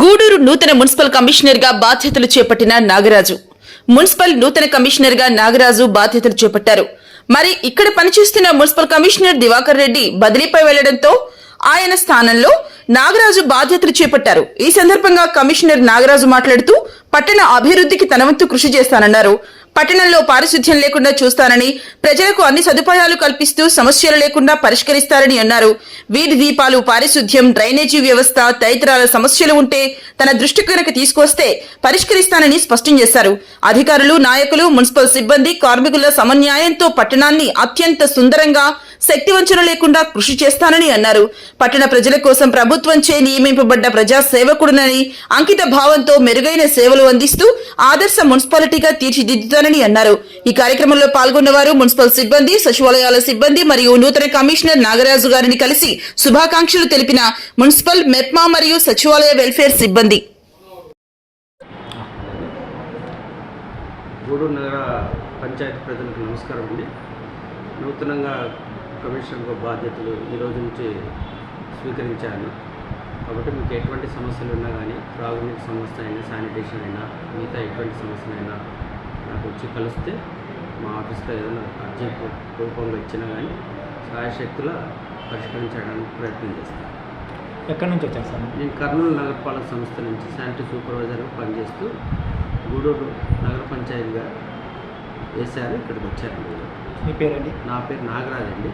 గూడూరు నూతన మున్సిపల్ కమిషనర్గా బాధ్యతలు చేపట్టిన నాగరాజు. మున్సిపల్ నూతన కమిషనర్గా నాగరాజు బాధ్యతలు చేపట్టారు. మరి ఇక్కడ పనిచేస్తున్న మున్సిపల్ కమిషనర్ దివాకర్ రెడ్డి బదిలీపై వెళ్ళడంతో ఆయన స్థానంలో నాగరాజు బాధ్యతలు చేపట్టారు. ఈ సందర్భంగా కమిషనర్ నాగరాజు మాట్లాడుతూ పట్టణ అభివృద్ధికి తన వంతు కృషి చేస్తానన్నారు. పట్టణంలో పారిశుధ్యం లేకుండా చూస్తానని ప్రజలకు అన్ని సదుపాయాలు కల్పిస్తూ సమస్యలు లేకుండా పరిష్కరిస్తారని అన్నారు. వీధి దీపాలు పారిశుధ్యం డ్రైనేజీ వ్యవస్థ తదితరాల సమస్యలు ఉంటే తన దృష్టి కనుక తీసుకొస్తే పరిష్కరిస్తానని స్పష్టం చేశారు. అధికారులు నాయకులు మున్సిపల్ సిబ్బంది కార్మికుల సమన్యాయంతో పట్టణాన్ని అత్యంత సుందరంగా శక్తివంచన లేకుండా కృషి చేస్తానని అన్నారు. పట్టణ ప్రజల కోసం ప్రభుత్వంచే నియమింపబడ్డ ప్రజా సేవకుడునని అంకిత భావంతో మెరుగైన సేవలు అందిస్తూ ఆదర్శ మున్సిపాలిటీగా తీర్చిదిద్దుతానని అన్నారు. ఈ కార్యక్రమంలో పాల్గొన్నవారు మున్సిపల్ సిబ్బంది సచివాలయాల సిబ్బంది మరియు నూతన కమిషనర్ నాగరాజు గారిని కలిసి శుభాకాంక్షలు తెలిపిన మున్సిపల్ మెప్మా మరియు సచివాలయ వెల్ఫేర్ సిబ్బంది. గూడూరు నగర పంచాయతీ ప్రజలకు నమస్కారం అండి. నూతనంగా కమిషనర్గా బాధ్యతలు ఈ రోజు నుంచి స్వీకరించాను కాబట్టి మీకు ఎటువంటి సమస్యలు ఉన్నా కానీ త్రాగునీటి సమస్య అయినా శానిటేషన్ అయినా మిగతా ఎటువంటి సమస్యలైనా నాకు వచ్చి కలిస్తే మా ఆఫీస్లో ఏదైనా అర్జీ రూపంలో ఇచ్చినా కానీ సాయశక్తుల పరిష్కరించడానికి ప్రయత్నం చేస్తాను ఎక్కడి నుంచి వచ్చారు సార్? నేను కర్నూలు నగరపాలక సంస్థ నుంచి శానిటరీ సూపర్వైజర్గా పనిచేస్తూ గూడూరు నగర పంచాయతీగా వేశారు ఇక్కడికి వచ్చాను మీ పేరండి? నా పేరు నాగరాజ్ అండి